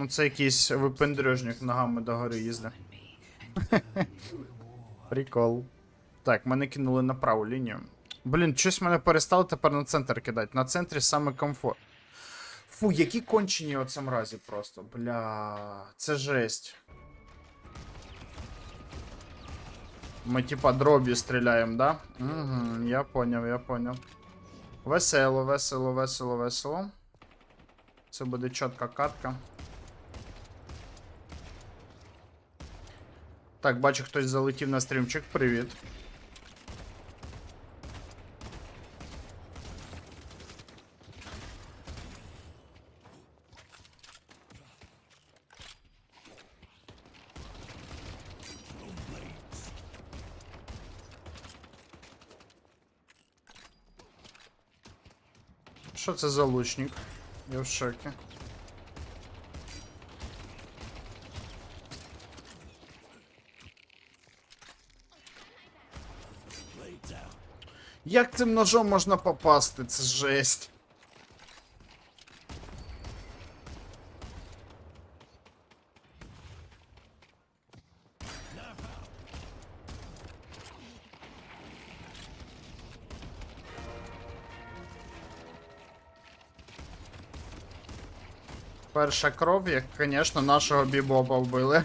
Ну це якийсь випендрежник ногами до гори їздить. Прикол. Так, мене кинули на праву лінію. Блін, щось мене перестало тепер на центр кидати. На центрі саме комфорт. Фу, які кончені оце мразі просто. Бля, це жесть. Ми типа дробі стріляємо, да? Угу, я поняв, я поняв. Весело, весело, весело, весело. Це буде чітка катка. Так, бачу, хтось залетів на стрімчик. Привіт. Що це за лучник? Я в шокі. Як цим ножом можна попасти? Це жесть. Перша кров, як, звісно, нашого бібоба вбили.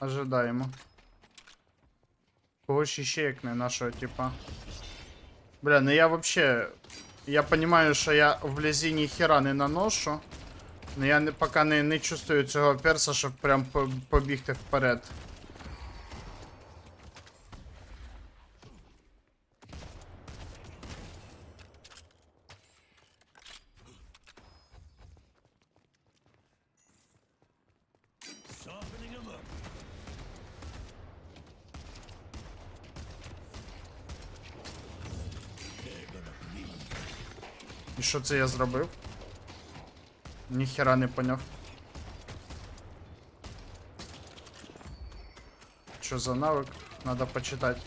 Ожидаємо. Кого ж іще, як не нашого типа. Бля, ну я вообще. Я понимаю, що я вблизі лізі ні хера не наношу. Но я не, поки не, не чувствую цього перса, щоб прям по- побігти вперед. І що це я зробив? Ніхера не поняв. Що за навик? Надо почитати.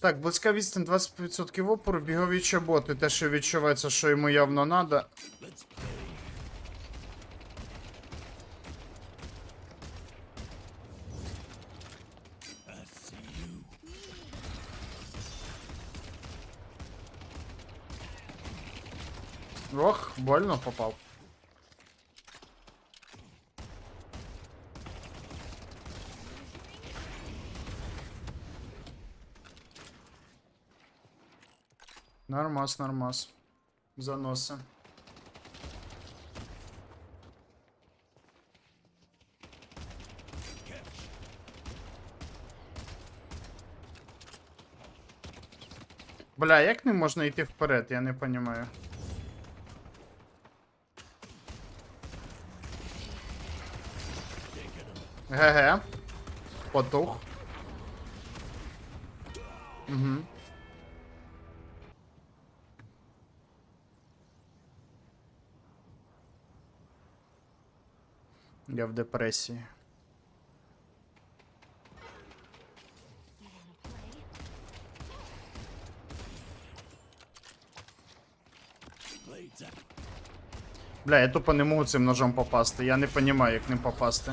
Так, близька відстань 20% опору, бігові чоботи. Те, що відчувається, що йому явно надо. Ох, больно попав. Нормас, нормас. Заноси. Бля, як не можна йти вперед, я не понимаю. ГГ. Потух. Угу. Я в депресії. Бля, я тупо не можу цим ножом попасти. Я не розумію, як ним попасти.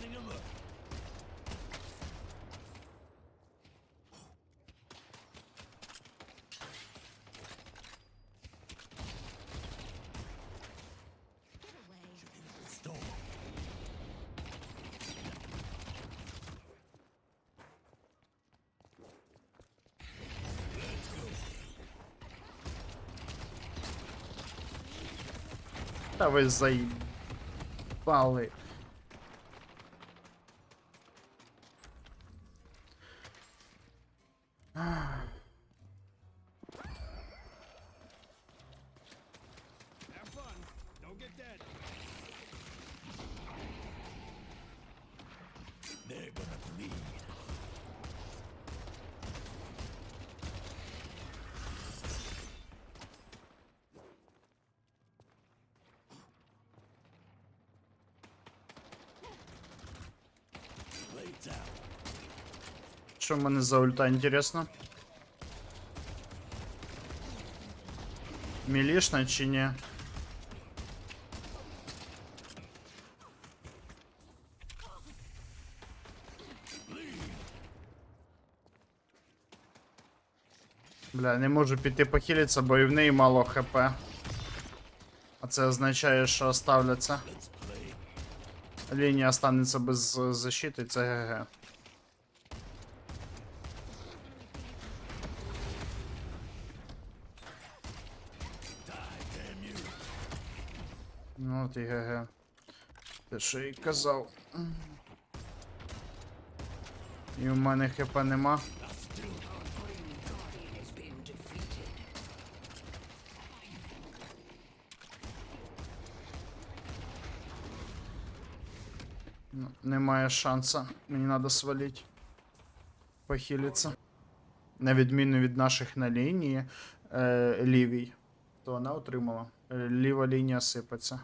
Sending a look. That was a volley. Що в мене за ульта, інтересно? Мілішна чи ні? Бля, не можу піти похилитися, бо і в неї мало хп. А це означає, що оставляться. Лінія останеться без е, защити, це ГГ. от і ГГ. Те, що і казав. І в мене хп нема. Ну, Немає шанса. Мені треба свалити. Похилиться. На відміну від наших на лінії е, лівій, то вона отримала. Е, ліва лінія сипеться.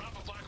Drop a black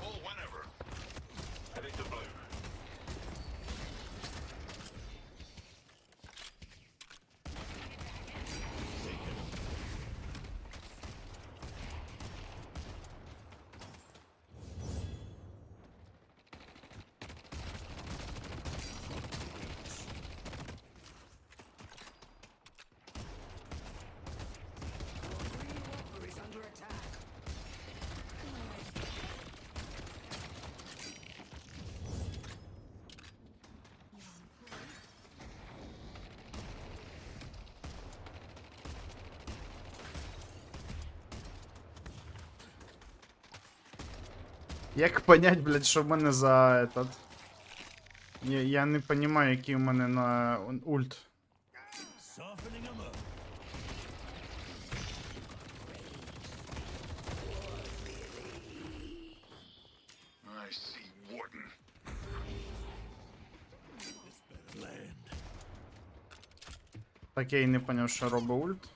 Як понять, блядь, що в мене за этот. Я, я не понимаю, який у мене на ульт. Так я і не поняв, що робить ульт.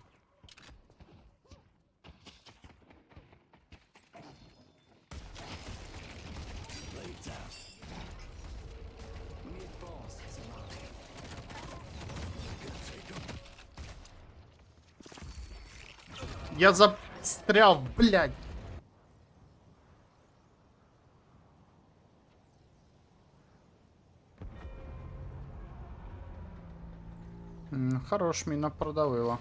Я застряв, блядь. М, Хорош, міна продавила.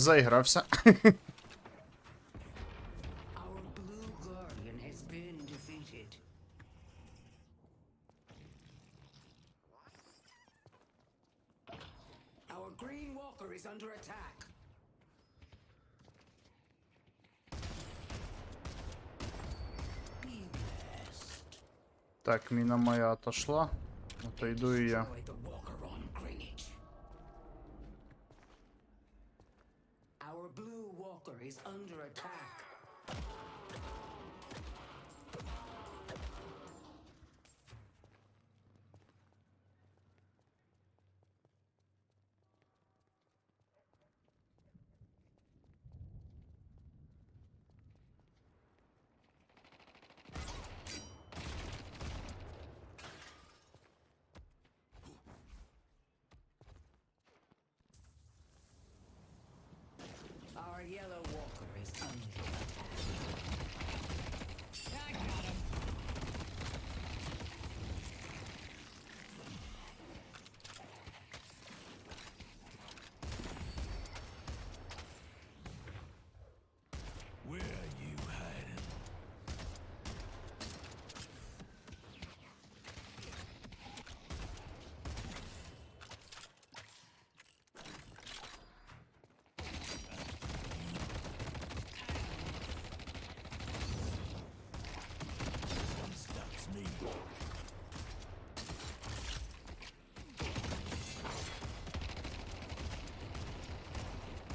Blessed. Так, міна моя отошла. Ну то йду і я.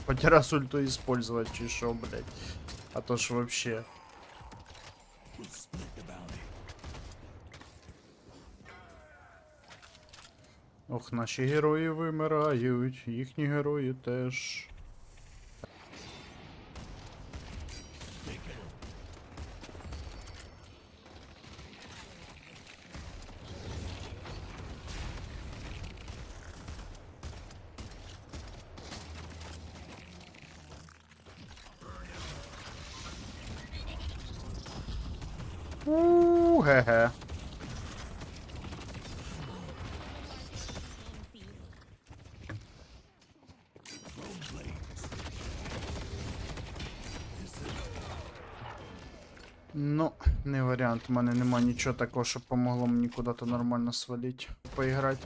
Хоть раз ульту использовать, че шо, блядь. А то ж вообще. Ох, наші герої вимирають, їхні герої теж. Taking 'em. Ууу, ге-ге. Ну, варіант. Мене нема нічого такого, що помогло мені куди-то нормально свалити, поіграти.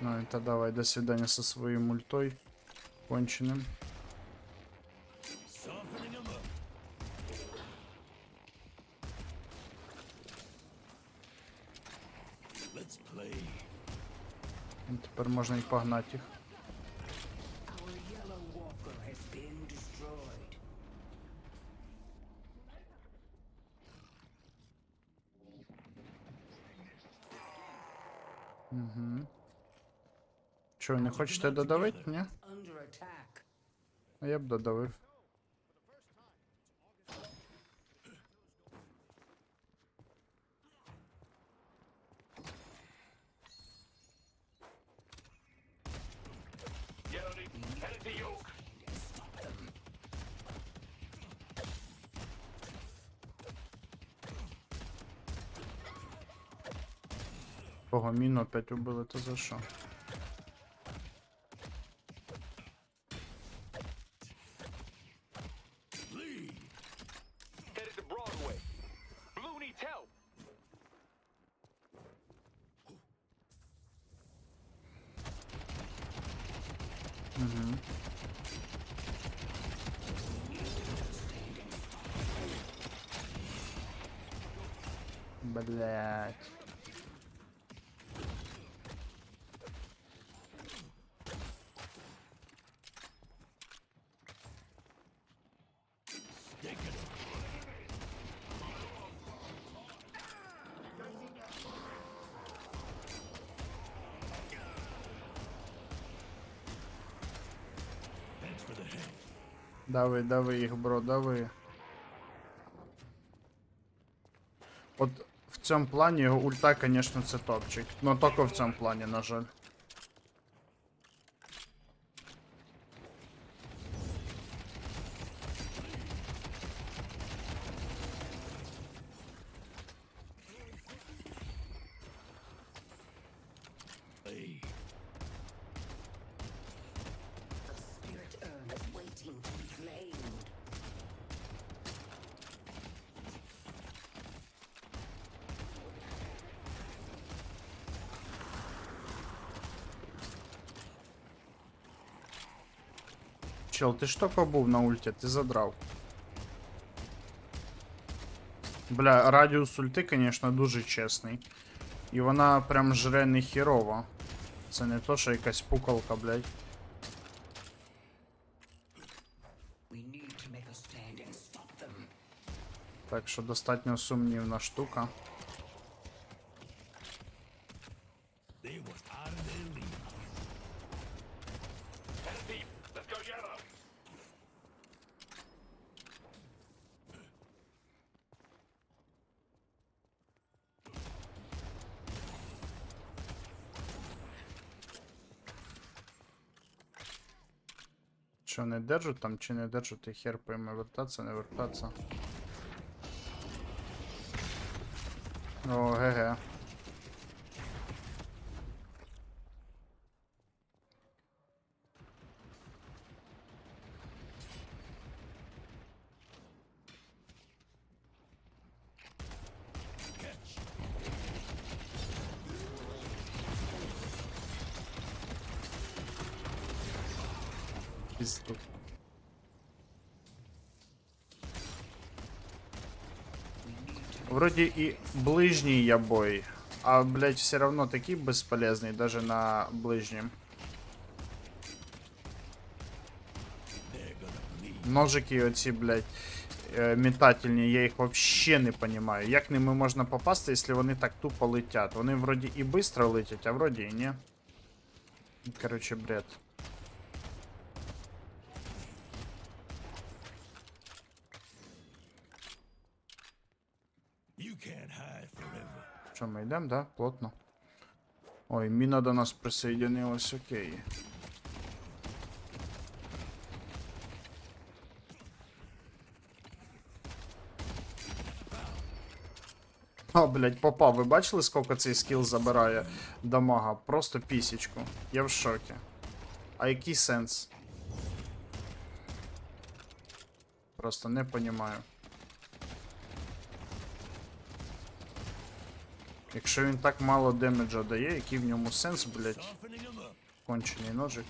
Ну, это давай, до свидания со своим ультой. Конченным. Тепер можна і погнати їх. Ви не хочете додавити? Ні? А я б додавив. Кого міну опять убили, то за що? Блять. Давай, давай их, бро, давай. Вот в цьому плані ульта, звісно, це топчик. Но тільки в цьому плані, на жаль. Чел, ти ж тільки був на ульті, ти задрав. Бля, радіус ульти, звісно, дуже чесний. І вона прям жре не хірово. Це не то, що якась пукалка, блядь. We need to make a stand and stop them. Так що достатньо сумнівна штука. Що там чи не держать, і хер пойме вертатися, не вертатися. О, ГГ. Catch. Вроде и ближний я бой, а, блять, все равно такие бесполезный даже на ближнем. They're gonna bleed. Ножики оці, блять, е, метательні, я їх вообще не понимаю. Як ними можна попасти, якщо вони так тупо летять? Вони вроді і быстро летять, а вроді і ні. Короче, бред. Що, ми йдемо, да? Плотно. Ой, міна до нас присоединилась, окей. А, блядь, попав. Ви бачили, скільки цей скіл забирає дамага? Просто пісічку. Я в шокі. А який сенс? Просто не понімаю. Якщо він так мало демеджа дає, який в ньому сенс, блять, кончений ножик.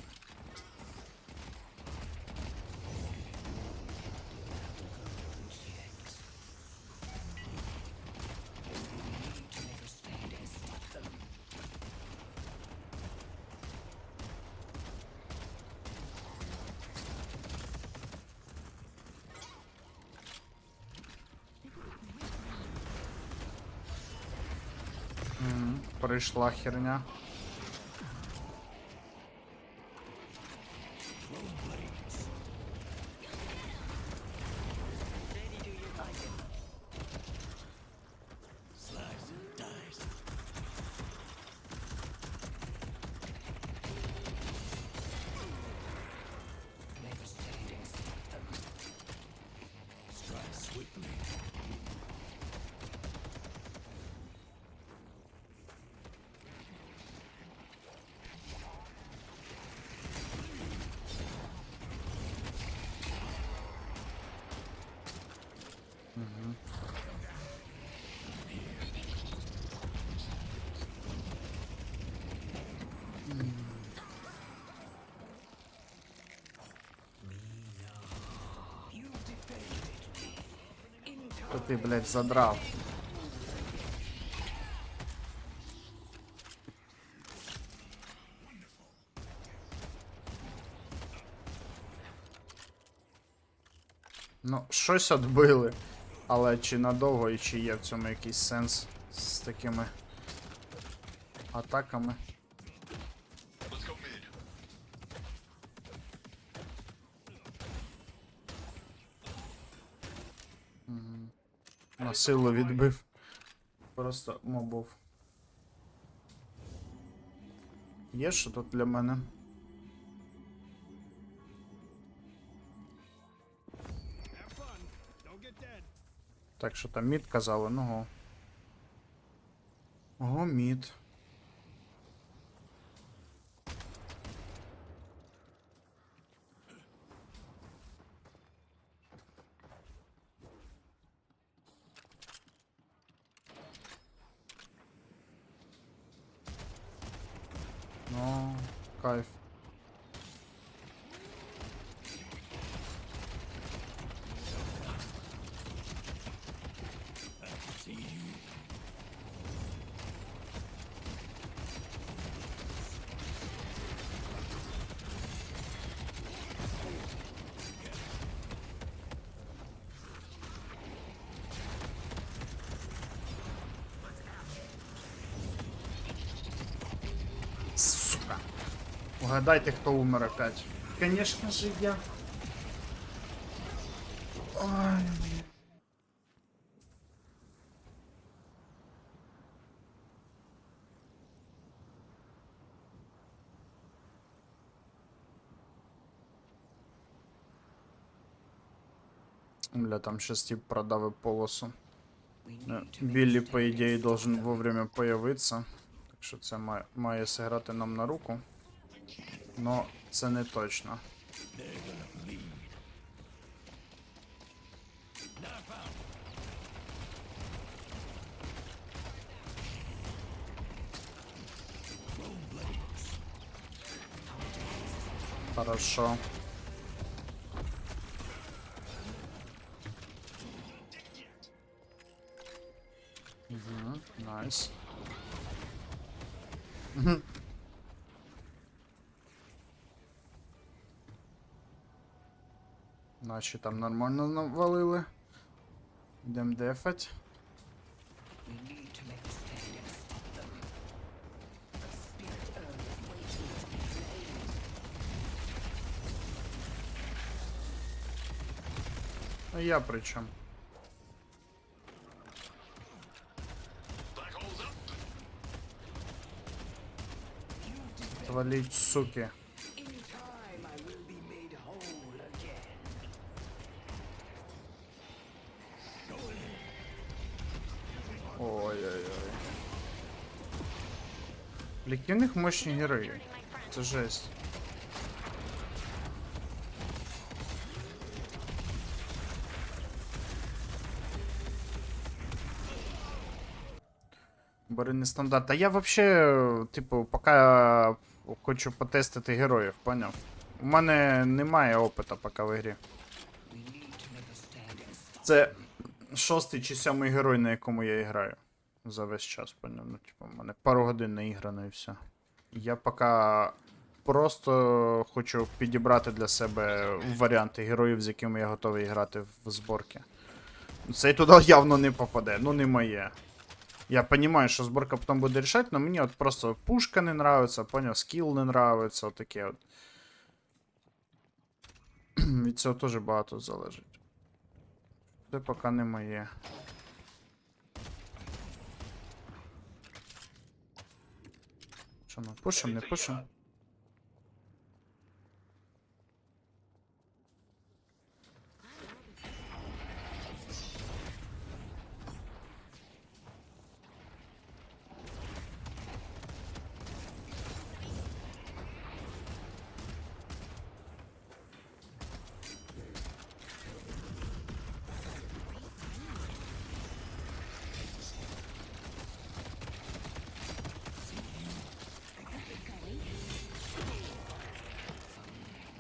М, херня. То ти, блядь, задрав. Ну, щось отбили. Але чи надовго і чи є в цьому якийсь сенс з такими атаками? Силу відбив. Просто мобов. Є що тут для мене? Так, що там мід казали, ну го. Ого, мід. Ну, кайф. Угадайте, хто умер опять. Конечно же я. Ой. Бля, там щас тип продавив полосу. Біллі, a по ідеї, должен вовремя появитися. Так що це має, має зіграти нам на руку. Но це не точно. Хорошо. Угу, найс. Мгм. Наші там нормально навалили. Йдемо дефать. А я при чем? Валить суки. Які в них мощні герої. Це жесть. Бери нестандарт. А я вообще, типу, поки хочу потестити героїв, поняв? У мене немає опиту поки в грі. We need to make a stand and stop Це шостий чи сьомий герой, на якому я граю. За весь час, поняв. Ну, типу, в мене пару годин наіграно і все. Я поки просто хочу підібрати для себе варіанти героїв, з якими я готовий грати в зборки. Цей туди явно не попаде, ну не моє. Я розумію, що зборка потім буде рішати, але мені от просто пушка не нравиться, поняв, скіл не нравиться, отаке от. Від цього теж багато залежить. Це поки не моє. Що ми пушим, не пушим?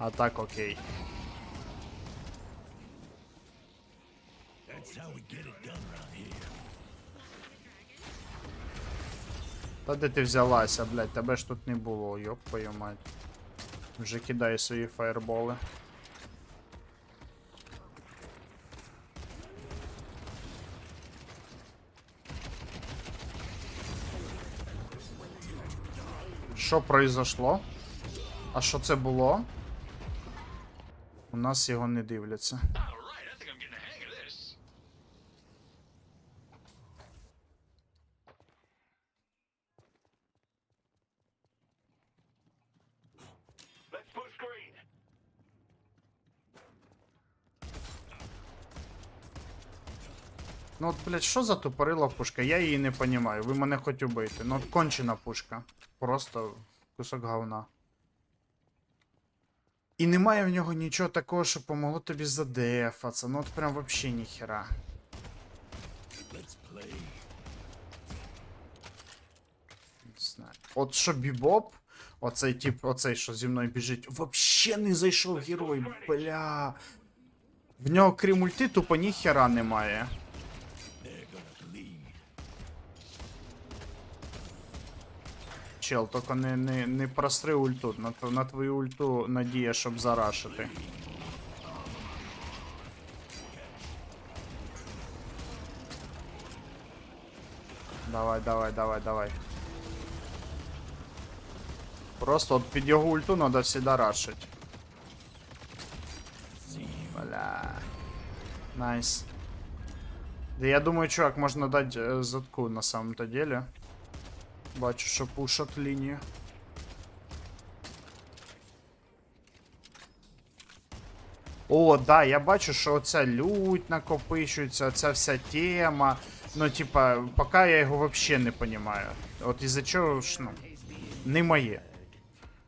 А так окей. Та де ти взялася, блядь, тебе ж тут не було, йоп твою мать. Вже кидає свої фаєрболи. Що произошло? А що це було? У нас його не дивляться. Ну от, блядь, що за тупорила пушка? Я її не понімаю. Ви мене хоч убийте. Ну от кончена пушка. Просто кусок говна. І немає в нього нічого такого, що помогло тобі задефатися. Ну от прям вообще ніхера. От що бібоп, оцей тип, оцей, що зі мною біжить, вообще не зайшов герой, бля. В нього крім ульти тупо ніхера немає. Чел, тільки не, не, не простри ульту. На, тв- на твою ульту надія, щоб зарашити. Давай, давай, давай, давай. Просто от під його ульту треба всегда рашить. Бля. Найс. Да я думаю, чувак, можна дати е, задку на самом-то деле. Бачу, що пушать лінію. О, да, я бачу, що оця лють накопичується, ця вся тема. Ну, типа, поки я його вообще не розумію. От із-за чого ж, ну, не моє.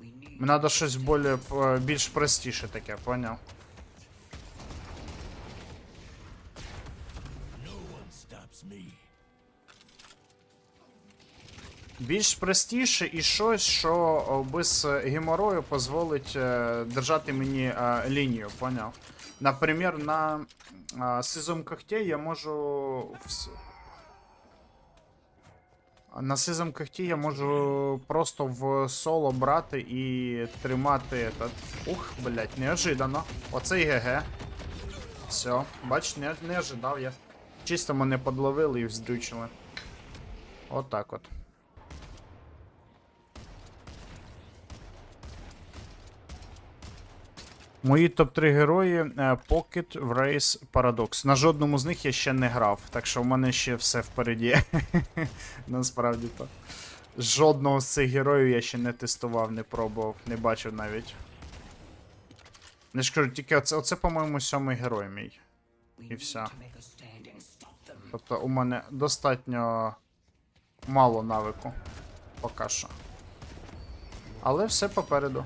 Мені треба щось более, більш простіше таке, поняв? No. Більш простіше і щось, що без геморою дозволить е, держати мені е, лінію, поняв? Наприклад, на е, сезон когтей я можу. На сезон когтей я можу просто в соло брати і тримати этот. Ух, блять, неожиданно. Оце і ГГ. Все, бач, не, не ожидав я. Чисто мене подловили і вздрючили. Отак от. Мої топ-3 герої е, Pocket, Wraith, Paradox. На жодному з них я ще не грав, так що в мене ще все впереді. Насправді то. Жодного з цих героїв я ще не тестував, не пробував, не бачив навіть. Не ж кажу, тільки оце, оце по-моєму, сьомий герой мій. І все. Тобто у мене достатньо мало навику. Поки що. Але все попереду.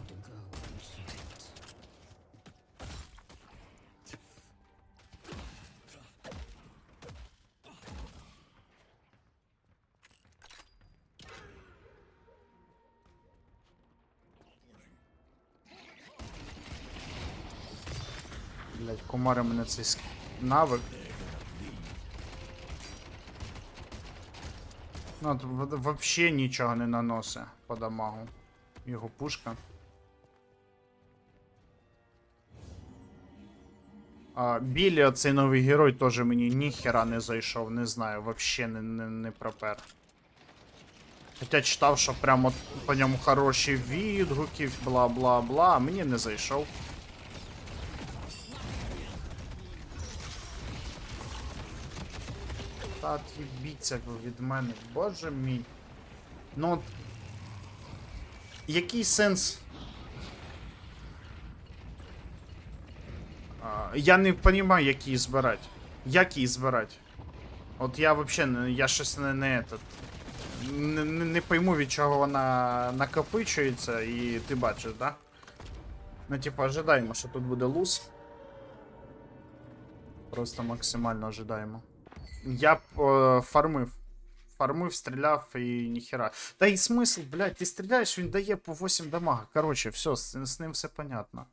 Блять, кумари мене цей навик. Ну, вообще нічого не наносить по дамагу. Його пушка. А, Білі, оцей новий герой, теж мені ніхера не зайшов, не знаю, вообще не, не, не пропер. Хоча читав, що прямо по ньому хороші відгуки, бла-бла-бла, а мені не зайшов. Та відбіться ви від мене, боже мій. Ну от. Який сенс. А, я не розумію, як її збирати. Як її збирати? От я взагалі. Я щось не, не этот. Не, не, пойму, від чого вона накопичується, і ти бачиш, да? Ну, типу, ожидаємо, що тут буде луз. Просто максимально ожидаємо. Я б фармив. Фармив, стріляв і ніхера. Та й смисл, блядь, ти стріляєш, він дає по 8 дамага. Короче, все, з, з ним все понятно.